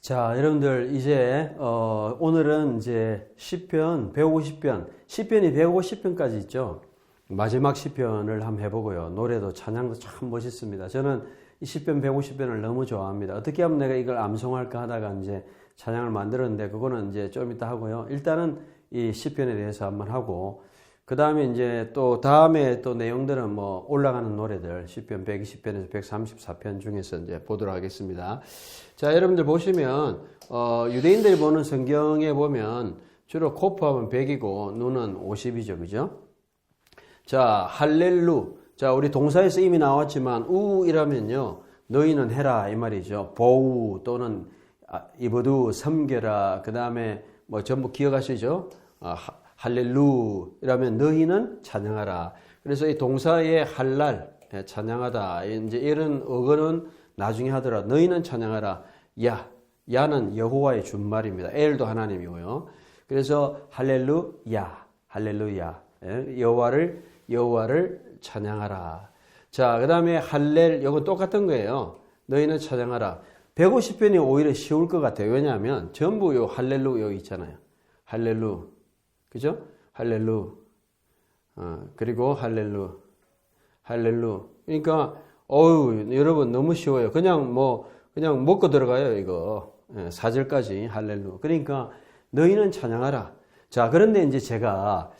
자, 여러분들 이제 어, 오늘은 이제 시편 150편, 시편이 150편까지 있죠. 마지막 시편을 한번 해보고요. 노래도 찬양도 참 멋있습니다. 저는 이 시편 150편을 너무 좋아합니다. 어떻게 하면 내가 이걸 암송할까 하다가 이제 찬양을 만들었는데 그거는 이제 좀 이따 하고요. 일단은 이 시편에 대해서 한번 하고 그 다음에 이제 또 다음에 또 내용들은 뭐 올라가는 노래들 시편 120편에서 134편 중에서 이제 보도록 하겠습니다. 자, 여러분들 보시면 어, 유대인들이 보는 성경에 보면 주로 코프하면 100이고 눈은 50이죠, 그죠? 자, 할렐루. 자, 우리 동사에서 이미 나왔지만 우이라면요, 너희는 해라 이 말이죠. 보우 또는 아, 이브두 섬겨라. 그 다음에 뭐 전부 기억하시죠? 아, 할렐루 이라면 너희는 찬양하라. 그래서 이 동사의 할랄 예, 찬양하다 이제 이런 어근은 나중에 하더라. 너희는 찬양하라. 야 야는 여호와의 준말입니다. 엘도 하나님이고요. 그래서 할렐루야 할렐루야 예, 여호와를 여호와를 찬양하라. 자 그 다음에 할렐 이건 똑같은 거예요. 너희는 찬양하라. 150편이 오히려 쉬울 것 같아요. 왜냐하면 전부 요 할렐루 여기 있잖아요. 할렐루 그죠? 할렐루. 어, 그리고 할렐루. 할렐루. 그러니까, 어유 여러분 너무 쉬워요. 그냥 뭐, 그냥 먹고 들어가요, 이거. 예, 사절까지 할렐루. 그러니까, 너희는 찬양하라. 자, 그런데 이제 제가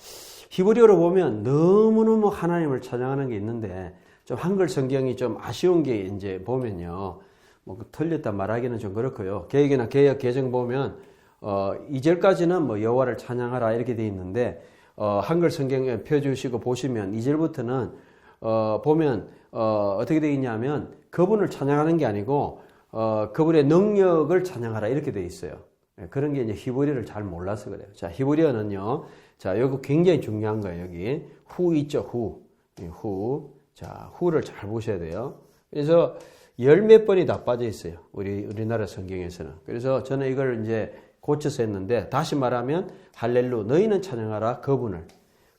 히브리어로 보면 너무너무 하나님을 찬양하는 게 있는데, 좀 한글 성경이 좀 아쉬운 게 이제 보면요. 뭐, 틀렸다 말하기는 좀 그렇고요. 계획이나 계약, 개정 보면, 어, 2절까지는 뭐 여호와를 찬양하라 이렇게 돼 있는데 어, 한글 성경에 펴 주시고 보시면 2절부터는 어, 보면 어, 어떻게 되어 있냐면 그분을 찬양하는 게 아니고 어, 그분의 능력을 찬양하라 이렇게 돼 있어요. 예, 그런 게 이제 히브리어를 잘 몰라서 그래요. 자, 히브리어는요. 자, 여기 굉장히 중요한 거예요. 여기 후 있죠, 후. 후. 자, 후를 잘 보셔야 돼요. 그래서 열 몇 번이 다 빠져 있어요. 우리 우리나라 성경에서는. 그래서 저는 이걸 이제 고쳐서 했는데 다시 말하면 할렐루 너희는 찬양하라 그분을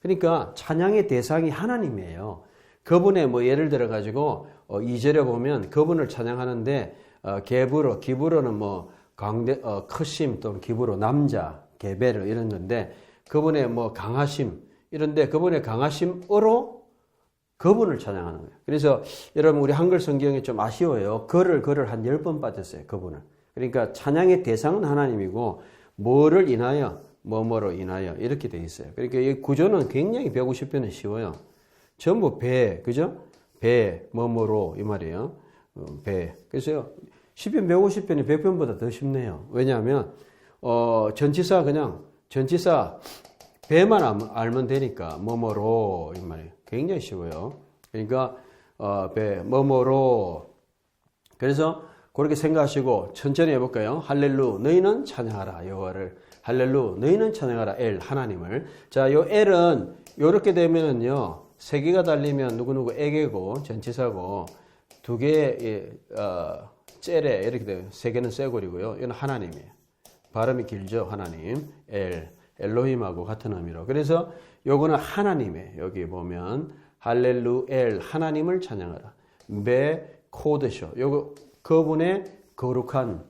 그러니까 찬양의 대상이 하나님이에요. 그분의 뭐 예를 들어 가지고 어 2절에 보면 그분을 찬양하는데 어 개부로 기부로는 뭐 강대 어 크심 또는 기부로 남자 개베르 이런 건데 그분의 뭐 강하심 이런데 그분의 강하심으로 그분을 찬양하는 거예요. 그래서 여러분 우리 한글 성경이 좀 아쉬워요. 그를 그를 한열 번 빠졌어요. 그분을. 그러니까 찬양의 대상은 하나님이고 뭐를 인하여 뭐뭐로 인하여 이렇게 돼 있어요. 그러니까 이 구조는 굉장히 150편은 쉬워요. 전부 배, 그죠? 배, 뭐뭐로 이 말이에요. 어, 배. 그래서 10편, 150편이 100편보다 더 쉽네요. 왜냐하면 어, 전치사 그냥 전치사 배만 알면 되니까 뭐뭐로 이 말이에요. 굉장히 쉬워요. 그러니까 어, 배, 뭐뭐로 그래서 그렇게 생각하시고 천천히 해볼까요? 할렐루 너희는 찬양하라. 여호와를. 할렐루 너희는 찬양하라. 엘 하나님을. 자 요 엘은 요렇게 되면은요 세 개가 달리면 누구누구 에게고 전치사고 두 개의 어, 젤에 이렇게 되면 세 개는 쇠골이고요. 이건 하나님이에요. 발음이 길죠 하나님. 엘 엘로힘하고 같은 의미로. 그래서 요거는 하나님의 여기 보면 할렐루 엘 하나님을 찬양하라. 메 코드쇼 요거 그분의 거룩한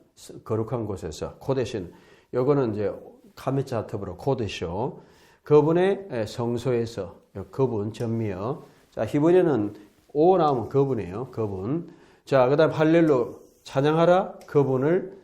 거룩한 곳에서 코데신 요거는 이제 카메차트브로 코데쇼. 그분의 성소에서 그분 전미어. 자 히브리어는 오 나오면 그분이에요 그분. 자 그다음 할렐루 찬양하라 그분을.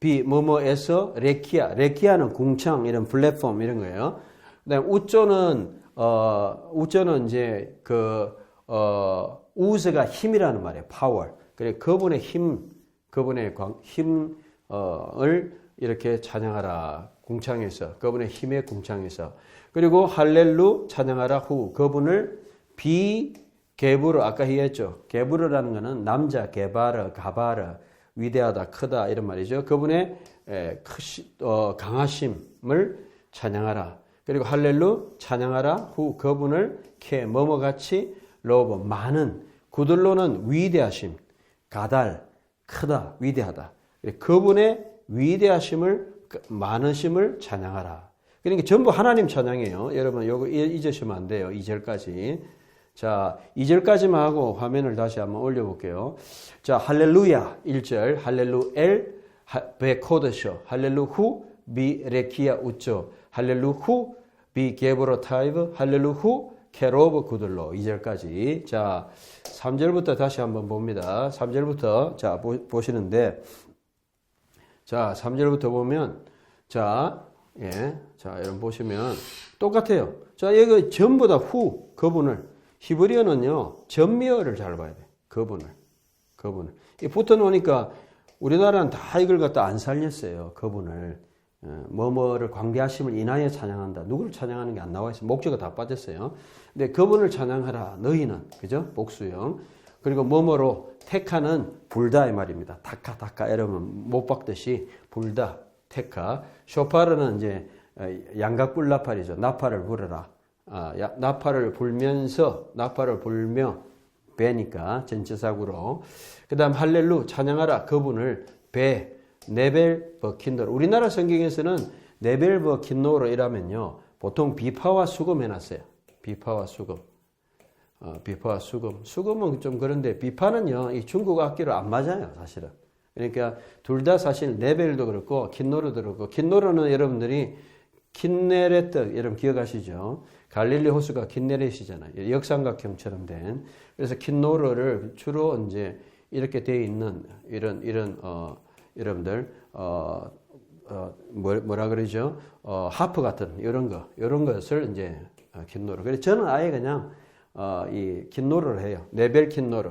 비 뭐뭐에서 레키아 레키아는 궁창 이런 플랫폼 이런 거예요. 그다음 우조는 어 우조는 이제 그 어 우스가 힘이라는 말이에요 파워 그래 그분의 힘, 그분의 힘을 이렇게 찬양하라 궁창에서 그분의 힘의 궁창에서 그리고 할렐루 찬양하라 후 그분을 비 개부르 아까 얘기했죠. 개부르라는 것은 남자 개바르 가바르 위대하다 크다 이런 말이죠. 그분의 크시, 어, 강하심을 찬양하라. 그리고 할렐루 찬양하라 후 그분을 케 뭐뭐같이 로브 많은 구들로는 위대하심 가달, 크다, 위대하다. 그분의 위대하심을, 그 많으심을 찬양하라. 그러니까 전부 하나님 찬양이에요. 여러분, 요거 잊으시면 안 돼요. 2절까지. 자, 2절까지만 하고 화면을 다시 한번 올려볼게요. 자, 할렐루야. 1절. 할렐루 엘. 배 코드쇼 할렐루 후 비 레키아 우쪼 할렐루 후 비 게브로 타이브 할렐루 후 케로브 구들로 2절까지. 자 3절부터 다시 한번 봅니다. 3절부터 자 보, 시는데자 3절부터 보면 자 예, 자 여러분 보시면 똑같아요. 자 여기 전부 다 후 그분을. 히브리어는요 전미어를 잘 봐야 돼. 그분을. 그분을. 이 붙어 놓으니까 우리나라는 다 이걸 갖다 안 살렸어요 그분을. 어, 뭐뭐를 광대하심을 인하여 찬양한다. 누구를 찬양하는 게 안 나와 있어요. 목적가 다 빠졌어요. 근데 그분을 찬양하라. 너희는 그죠? 복수형. 그리고 뭐뭐로 택하는 불다 이 말입니다. 다카 다카 여러분 못 박듯이 불다 택하. 쇼파르는 이제 어, 양각불 나팔이죠. 나팔을 불어라. 아, 나팔을 불면서 나팔을 불며 배니까 전체사구로. 그다음 할렐루 찬양하라. 그분을 배 네벨 버킨노로 우리나라 성경에서는 네벨 버킨노로 이라면요 보통 비파와 수금 해놨어요. 비파와 수금. 어, 비파와 수금. 수금은 좀 그런데 비파는요 이 중국 악기로 안 맞아요 사실은. 그러니까 둘 다 사실 네벨도 그렇고 킨노르도 그렇고 킨노르는 여러분들이 킨네레트 여러분 기억하시죠? 갈릴리 호수가 킨네렛이잖아요. 역삼각형처럼 된. 그래서 킨노르를 주로 이제 이렇게 되어 있는 이런 이런 어 여러분들 어, 어 뭐, 라 그러죠? 어, 하프 같은 이런 거 이런 것을 이제 어, 긴노르. 그래서 저는 아예 그냥 어, 이 긴노르를 해요. 레벨 긴노르.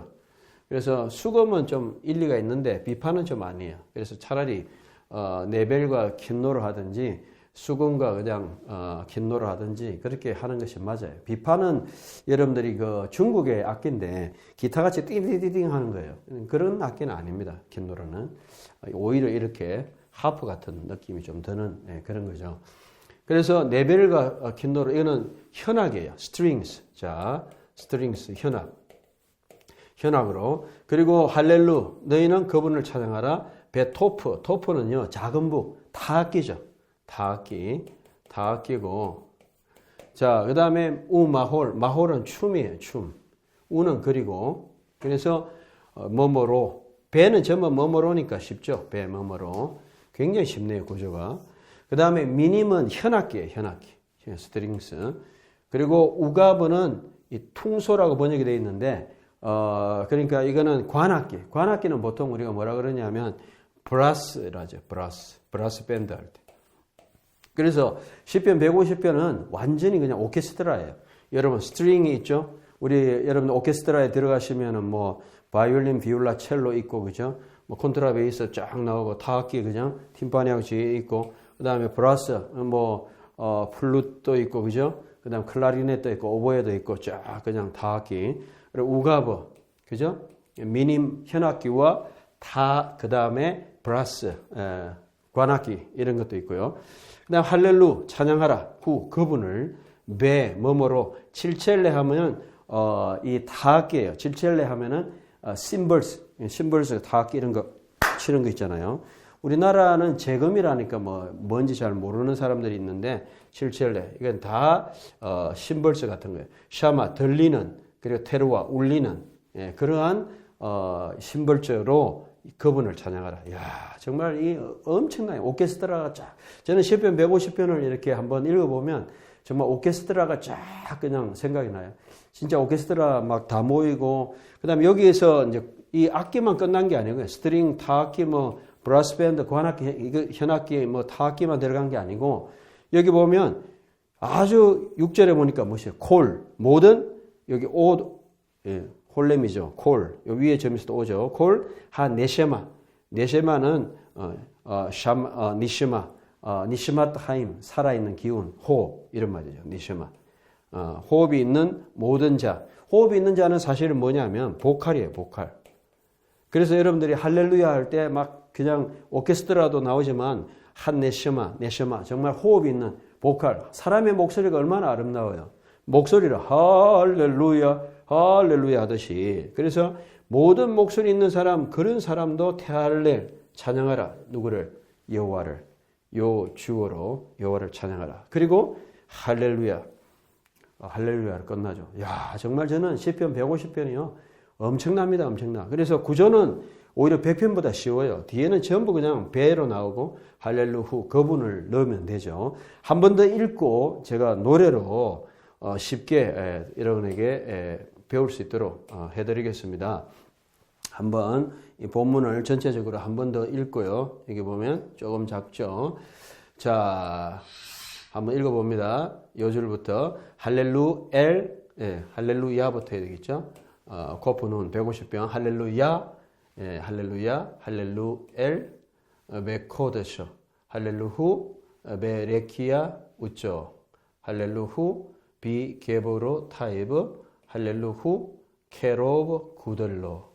그래서 수금은 좀 일리가 있는데 비판은 좀 아니에요. 그래서 차라리 어, 네벨과 긴노를 하든지 수금과 그냥 어, 긴노를 하든지 그렇게 하는 것이 맞아요. 비판은 여러분들이 그 중국의 악기인데 기타같이 띠디디딩 하는 거예요. 그런 악기는 아닙니다. 긴노르는 오히려 이렇게 하프 같은 느낌이 좀 드는 네, 그런 거죠. 그래서 네벨과 긴노르 이거는 현악이에요. strings. 자, strings 현악. 현악으로 그리고 할렐루 너희는 그분을 찬양하라. 베토프 토프는요 작은 부다 악기죠. 다 악기, 다 악기고. 자, 그 다음에 우 마홀, 마홀은 춤이에요, 춤. 우는 그리고. 그래서 어, 뭐뭐로. 배는 전부 뭐뭐로니까 쉽죠. 배 뭐뭐로. 굉장히 쉽네요, 구조가. 그 다음에 미님은 현악기예요, 현악기. 스트링스. 그리고 우가브는 이 퉁소라고 번역이 되어 있는데, 어, 그러니까 이거는 관악기. 관악기는 보통 우리가 뭐라 그러냐면, 브라스라죠, 브라스. 브라스 밴드 할 때. 그래서 10편 150편은 완전히 그냥 오케스트라예요. 여러분 스트링이 있죠? 우리 여러분 오케스트라에 들어가시면은 뭐 바이올린, 비올라, 첼로 있고 그죠? 뭐 콘트라베이스 쫙 나오고 타악기 그냥 팀파니하고 뒤에 있고 그다음에 브라스 뭐 어, 플룻도 있고 그죠? 그다음 클라리넷도 있고 오보에도 있고 쫙 그냥 다악기 그리고 우가버 그죠? 미님 현악기와 다 그다음에 브라스 에, 관악기 이런 것도 있고요. 그다음 할렐루 찬양하라 후 그분을 배 뭐뭐로 칠첼레 하면은 어, 이 타악기예요. 칠첼레 하면은 어, 심벌스 심벌스 타악기 이런 거 치는 거 있잖아요. 우리나라는 재금이라니까 뭐 뭔지 잘 모르는 사람들이 있는데 칠첼레 이건 다 어, 심벌스 같은 거예요. 샤마 들리는 그리고 테르와 울리는 예, 그러한 어, 심벌적으로 그분을 찬양하라. 야 정말 이 엄청나게 오케스트라가 쫙. 저는 10편, 150편을 이렇게 한번 읽어보면 정말 오케스트라가 쫙 그냥 생각이 나요. 진짜 오케스트라 막 다 모이고, 그 다음에 여기에서 이제 이 악기만 끝난 게 아니고요. 스트링, 타악기, 뭐, 브라스 밴드, 관악기, 이거 현악기, 뭐, 타악기만 들어간 게 아니고, 여기 보면 아주 6절에 보니까 무엇이에요? 콜, 모든, 여기 오, 예, 홀렘이죠. 콜. 요 위에 있어도 오죠. 콜, 하, 네셰마. 네셰마는, 어, 어, 샴, 어, 니시마. 어, 니시마트 하임. 살아있는 기운. 호흡. 이런 말이죠. 니시마. 어, 호흡이 있는 모든 자. 호흡이 있는 자는 사실은 뭐냐면, 보컬이에요. 보컬. 그래서 여러분들이 할렐루야 할 때 막 그냥 오케스트라도 나오지만, 한 네시마, 네시마. 정말 호흡이 있는 보컬. 사람의 목소리가 얼마나 아름다워요. 목소리를 할렐루야, 할렐루야 하듯이. 그래서 모든 목소리 있는 사람 그런 사람도 태할렐 찬양하라. 누구를? 여호와를. 요 주어로 여호와를 찬양하라. 그리고 할렐루야. 어, 할렐루야를 끝나죠. 야 정말 저는 시편 150편이요. 엄청납니다 엄청나. 그래서 구조는 오히려 100편보다 쉬워요. 뒤에는 전부 그냥 배로 나오고 할렐루 후 거분을 넣으면 되죠. 한 번 더 읽고 제가 노래로 어, 쉽게 에, 여러분에게 에, 배울 수 있도록 어, 해드리겠습니다. 한번 이 본문을 전체적으로 한 번 더 읽고요. 여기 보면 조금 작죠. 자, 한번 읽어봅니다. 요 줄부터 할렐루 엘, 예, 할렐루야부터 해야 되겠죠. 어, 코프는 150병 할렐루야, 예, 할렐루야, 할렐루 엘, 어, 메코드쇼, 할렐루후, 어, 베레키야 우쪼, 할렐루후, 비게보로 타이브, 할렐루후, 케로브 구들로,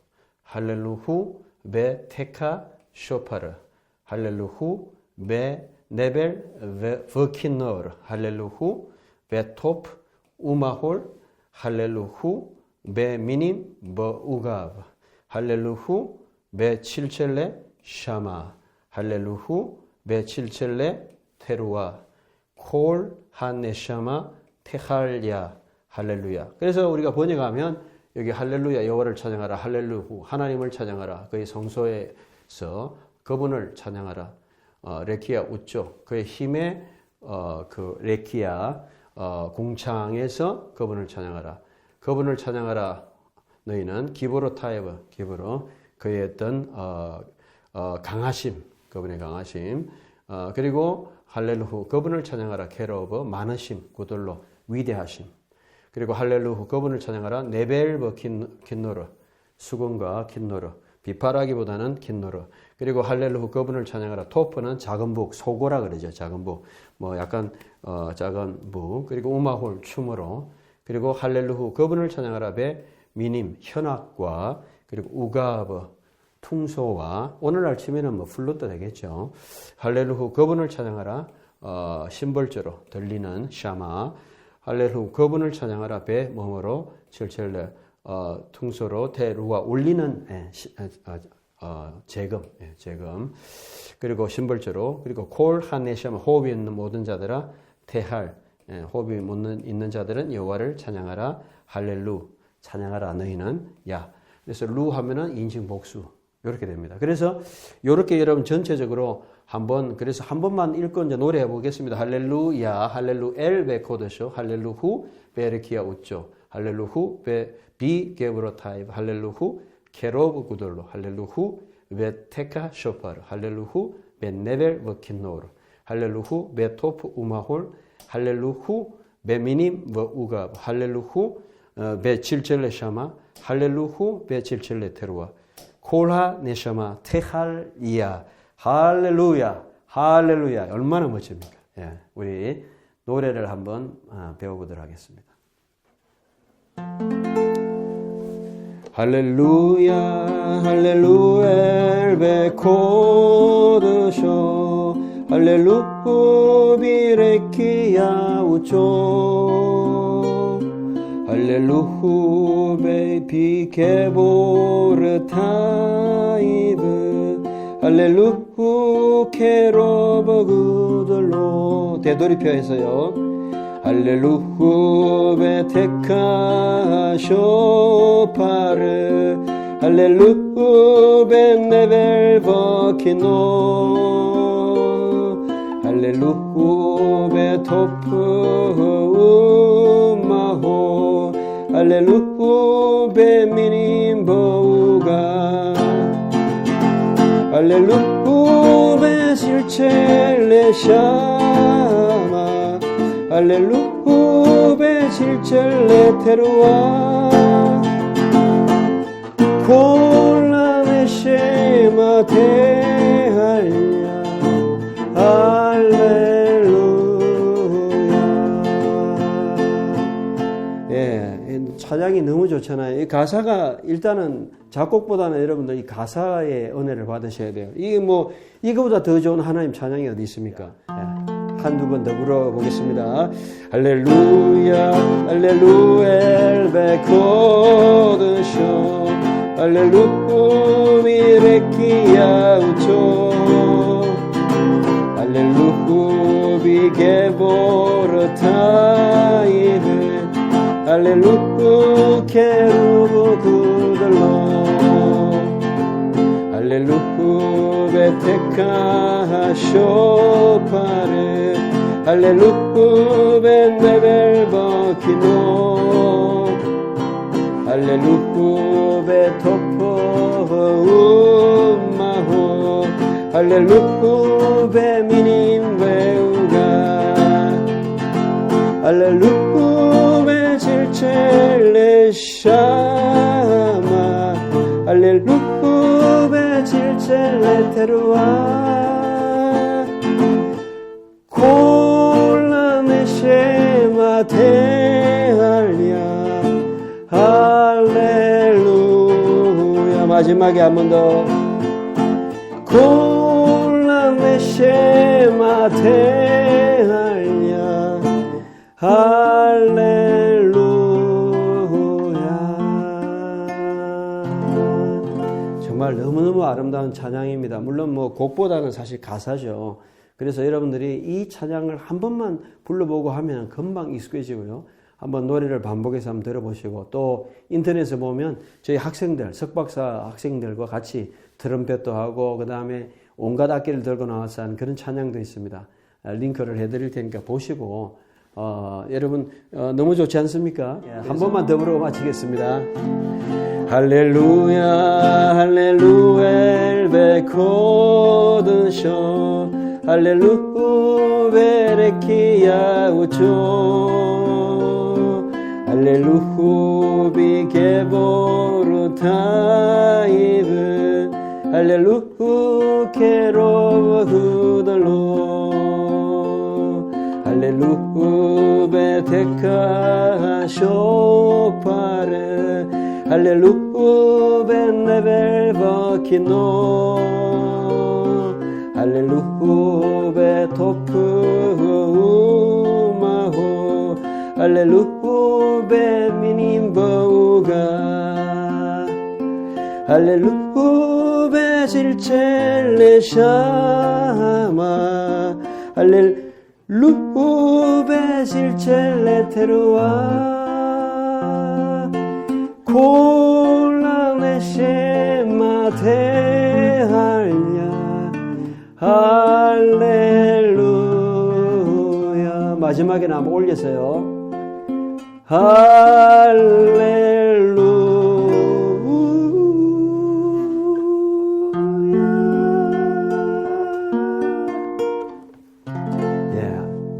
할렐루후, 베 테카 쇼파르, 할렐루후, 베 네벨 버키너르, 할렐루후, 베 토프 우마홀, 할렐루후, 베 미님 버 우가브, 할렐루후, 베 칠첼레 샤마, 할렐루후, 베 칠첼레 테루아, 콜 하네샤마 테할야, 할렐루야. 그래서 우리가 번역하면 여기 할렐루야 여호와를 찬양하라, 할렐루후 하나님을 찬양하라, 그의 성소에서 그분을 찬양하라. 어, 레키야 우쪽 그의 힘의 어, 그 레키야 어, 공창에서 그분을 찬양하라. 그분을 찬양하라. 너희는 기브로 타이브 기브로 그의 어떤 어, 어, 강하심 그분의 강하심 어, 그리고 할렐루후 그분을 찬양하라 케로브 많으심 구들로 위대하심 그리고 할렐루후 그분을 찬양하라. 네벨버 킨노르 수건과 킨노르 비파라기보다는 킨노르 그리고 할렐루후 그분을 찬양하라. 토프는 작은 북 소고라 그러죠 작은 북뭐 약간 어, 작은 북 그리고 우마홀 춤으로. 그리고 할렐루후 그분을 찬양하라. 배 미님 현악과 그리고 우가브 퉁소와. 오늘날 치면은 뭐 플룻도 되겠죠. 할렐루후 그분을 찬양하라. 어, 심벌조로 들리는 샤마 할렐루 그분을 찬양하라. 배 몸으로 칠칠레 어, 퉁소로 대루가 울리는 예, 시, 어, 어, 재금 예, 재금. 그리고 심벌조로 그리고 콜 하네시아 호흡이 있는 모든 자들아 태할 예, 호흡이 있는, 있는 자들은 여호와를 찬양하라. 할렐루 찬양하라 너희는. 야. 그래서 루 하면은 인칭 복수. 이렇게 됩니다. 그래서 이렇게 여러분 전체적으로 한번 그래서 한 번만 읽고 이제 노래해 보겠습니다. 할렐루야, 할렐루 엘 베 코드쇼, 할렐루 후 베르키아 우쪼, 할렐루 후 베, 비 게브로 타입, 할렐루 후 케로브 구돌로, 할렐루 후 베테카 쇼파르, 할렐루 후 베네벨 버킨노르, 할렐루 후 베토프 우마홀, 할렐루 후 베미님 버우가, 할렐루 후 어, 베칠첼레 샤마, 할렐루 후 베칠첼레 테루아, 콜하 네샤마 테할이야 할렐루야 할렐루야 얼마나 멋집니까? 예, 우리 노래를 한번 아, 배워보도록 하겠습니다. 할렐루야 할렐루엘 베코드쇼 할렐루 비레키야 우쪼 할렐루후 베이피 케보르 타이브 할렐루 후 케로버 구들로 되돌이표해서요. 할렐루후 베테카 쇼파르 할렐루후 베네벨 버키노 할렐루후 베토프 우마호 할렐루 베미님 보우가 할렐루 베 실첼레 샤마. 할렐루 베실첼레 테루아 콜라네 쉐마 테할야 할렐 예, 찬양이 너무 좋잖아요. 이 가사가 일단은 작곡보다는 여러분들 이 가사의 은혜를 받으셔야 돼요. 이게 뭐 이거보다 더 좋은 하나님 찬양이 어디 있습니까? 예, 한두 번 더 불러보겠습니다. 할렐루야, 할렐루엘 베코드쇼, 할렐루 미레키야 우초, 할렐루 비게보르 타이드. 할렐루 케루브 구들로 할렐루야 베테카 쇼파르 할렐루야 네벨버키노 할렐루야 베토포 마호 할렐루야 베미닌 베우가 할렐루야 질첼레 샤마. 할렐루야 질첼레 테루아. 콜라메 쉐마 테할랴 할렐루야. 마지막에 한 번 더. 콜라메 쉐마 테할랴 할렐루야 너무너무 아름다운 찬양입니다. 물론 뭐 곡보다는 사실 가사죠. 그래서 여러분들이 이 찬양을 한 번만 불러보고 하면 금방 익숙해지고요. 한번 노래를 반복해서 한번 들어보시고 또 인터넷에 보면 저희 학생들, 석박사 학생들과 같이 트럼펫도 하고 그 다음에 온갖 악기를 들고 나와서 하는 그런 찬양도 있습니다. 아, 링크를 해드릴 테니까 보시고 어, 여러분 어, 너무 좋지 않습니까? 예, 한 번만 더 부르고 마치겠습니다. 할렐루야 할렐루엘 베코든쇼. 할렐루 베레키야 우초. 할렐루 비게보르 타이브. 할렐루 케로 후들로. 할렐루 베테카 쇼파르 할렐루 벤네벨 버키노 할렐루 베토프 우마호 할렐루 베미님 버우가 할렐루 베질첼레 샤마 할렐루 베질첼레 테루아 콜라네 쉐마 테할랴 할렐루야. 마지막에는 한번 올려서요. 할렐루야.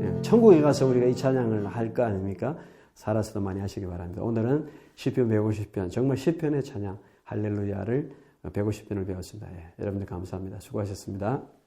예, 천국에 가서 우리가 이 찬양을 할 거 아닙니까? 살아서도 많이 하시기 바랍니다. 오늘은 시편 150편, 정말 시편의 찬양 할렐루야를 150편을 배웠습니다. 예, 여러분들 감사합니다. 수고하셨습니다.